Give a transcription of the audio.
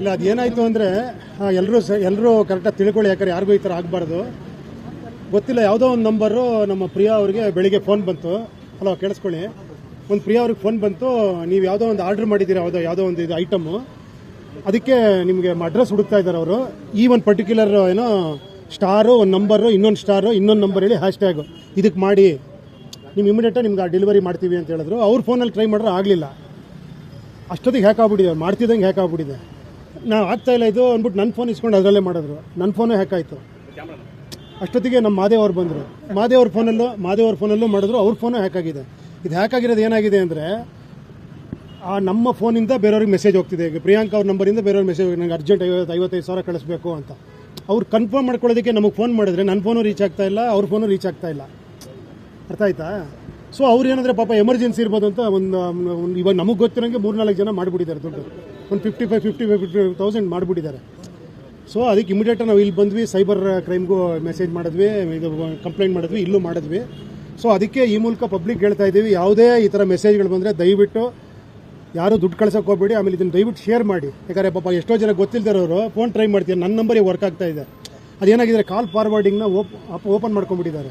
ಇಲ್ಲ, ಅದೇನಾಯಿತು ಅಂದರೆ ಎಲ್ಲರೂ ಸ ಎಲ್ಲರೂ ಕರೆಕ್ಟಾಗಿ ತಿಳ್ಕೊಳ್ಳಿ, ಯಾಕಂದ್ರೆ ಯಾರಿಗೂ ಈ ಥರ ಆಗಬಾರ್ದು. ಗೊತ್ತಿಲ್ಲ, ಯಾವುದೋ ಒಂದು ನಂಬರು ನಮ್ಮ ಪ್ರಿಯಾ ಅವ್ರಿಗೆ ಬೆಳಿಗ್ಗೆ ಫೋನ್ ಬಂತು. ಹಲೋ ಕೇಳಿಸ್ಕೊಳ್ಳಿ. ಒಂದು ಪ್ರಿಯಾ ಅವ್ರಿಗೆ ಫೋನ್ ಬಂತು, ನೀವು ಯಾವುದೋ ಒಂದು ಆರ್ಡ್ರ್ ಮಾಡಿದ್ದೀರಾ, ಯಾವುದೋ ಯಾವುದೋ ಒಂದು ಇದು ಐಟಮ್ಮು ಅದಕ್ಕೆ ನಿಮಗೆ ಅಡ್ರೆಸ್ ಹುಡುಕ್ತಾ ಇದ್ದಾರೆ ಅವರು. ಈ ಒಂದು ಪರ್ಟಿಕ್ಯುಲರ್ ಏನೋ ಸ್ಟಾರು ಒಂದು ನಂಬರು ಇನ್ನೊಂದು ಸ್ಟಾರು ಇನ್ನೊಂದು ನಂಬರ್ ಹೇಳಿ ಹ್ಯಾಶ್ ಟ್ಯಾಗು ಇದಕ್ಕೆ ಮಾಡಿ, ನೀವು ಇಮಿಡಿಯೇಟಾಗಿ ನಿಮ್ಗೆ ಆ ಡೆಲಿವರಿ ಮಾಡ್ತೀವಿ ಅಂತ ಹೇಳಿದ್ರು. ಅವ್ರ ಫೋನಲ್ಲಿ ಟ್ರೈ ಮಾಡಿದ್ರೆ ಆಗಲಿಲ್ಲ. ಅಷ್ಟೊತ್ತಿಗೆ ಹ್ಯಾಕ್ ಆಗ್ಬಿಟ್ಟಿದೆ, ಮಾಡ್ತಿದ್ದಂಗೆ ಹ್ಯಾಕ್ ಆಗ್ಬಿಟ್ಟಿದೆ. ಆಗ್ತಾ ಇಲ್ಲ ಇದು ಅಂದ್ಬಿಟ್ಟು ನನ್ನ ಫೋನ್ ಇಸ್ಕೊಂಡು ಅದರಲ್ಲೇ ಮಾಡಿದ್ರು. ನನ್ನ ಫೋನೇ ಹ್ಯಾಕ್ ಆಯಿತು. ಅಷ್ಟೊತ್ತಿಗೆ ನಮ್ಮ ಮಾದೇವ್ ಅವ್ರು ಬಂದರು. ಮಾದೇವ್ ಅವ್ರ ಫೋನಲ್ಲೂ ಮಾದೇವ್ ಅವ್ರ ಫೋನಲ್ಲೂ ಮಾಡಿದ್ರು, ಅವ್ರ ಫೋನು ಹ್ಯಾಕ್ ಆಗಿದೆ. ಇದು ಹ್ಯಾಕ್ ಆಗಿರೋದು ಏನಾಗಿದೆ ಅಂದರೆ, ಆ ನಮ್ಮ ಫೋನಿಂದ ಬೇರೆಯವ್ರಿಗೆ ಮೆಸೇಜ್ ಹೋಗ್ತಿದೆ. ಈಗ ಪ್ರಿಯಾಂಕಾ ಅವ್ರ ನಂಬರಿಂದ ಬೇರೆಯವ್ರಿಗೆ ಮೆಸೇಜ್ ನನಗೆ ಅರ್ಜೆಂಟ್ ಐವತ್ತು ಐವತ್ತೈದು ಸಾವಿರ ಕಳಿಸ್ಬೇಕು ಅಂತ. ಅವ್ರು ಕನ್ಫರ್ಮ್ ಮಾಡ್ಕೊಳ್ಳೋದಕ್ಕೆ ನಮಗೆ ಫೋನ್ ಮಾಡಿದ್ರೆ ನನ್ನ ಫೋನು ರೀಚ್ ಆಗ್ತಾ ಇಲ್ಲ, ಅವ್ರ ಫೋನು ರೀಚ್ ಆಗ್ತಾ ಇಲ್ಲ. ಅರ್ಥ ಆಯ್ತಾ? ಸೊ ಅವ್ರು ಏನಂದರೆ ಪಾಪ ಎಮರ್ಜೆನ್ಸಿ ಇರ್ಬೋದು ಅಂತ ಒಂದು ಇವಾಗ ನಮಗೆ ಗೊತ್ತಿರೋಂಗೆ ಮೂರ್ನಾಲ್ಕು ಜನ ಮಾಡಿಬಿಟ್ಟಿದ್ದಾರೆ ದುಡ್ಡು. ಒಂದು fifty five fifty five fifty thousand ಮಾಡಿಬಿಟ್ಟಿದ್ದಾರೆ. ಸೊ ಅದಕ್ಕೆ ಇಮಿಡಿಯೇಟ್ ನಾವು ಇಲ್ಲಿ ಬಂದ್ವಿ ಸೈಬರ್ ಕ್ರೈಮ್ಗೂ ಮೆಸೇಜ್ ಮಾಡಿದ್ವಿ, ಇದು ಕಂಪ್ಲೇಂಟ್ ಮಾಡಿದ್ವಿ, ಇಲ್ಲೂ ಮಾಡಿದ್ವಿ. ಸೊ ಅದಕ್ಕೆ ಈ ಮೂಲಕ ಪಬ್ಲಿಕ್ ಹೇಳ್ತಾ ಇದ್ದೀವಿ, ಯಾವುದೇ ಈ ಥರ ಮೆಸೇಜ್ಗಳು ಬಂದರೆ ದಯವಿಟ್ಟು ಯಾರು ದುಡ್ಡು ಕಳ್ಸೋಕೆ ಹೋಗ್ಬೇಡಿ, ಆಮೇಲೆ ಇದನ್ನು ದಯವಿಟ್ಟು ಶೇರ್ ಮಾಡಿ. ಯಾಕಂದರೆ ಪಾಪ ಎಷ್ಟೋ ಜನ ಗೊತ್ತಿಲ್ಲದಿರೋರು ಫೋನ್ ಟ್ರೈ ಮಾಡ್ತೀನಿ ನನ್ನ ನಂಬರಿಗೆ ವರ್ಕ್ ಆಗ್ತಾ ಇದೆ. ಅದೇನಾಗಿದೆ ಕಾಲ್ ಫಾರ್ವರ್ಡಿಂಗ್ನ ಓಪ್ ಓಪನ್ ಮಾಡ್ಕೊಂಡ್ಬಿಟ್ಟಿದ್ದಾರೆ.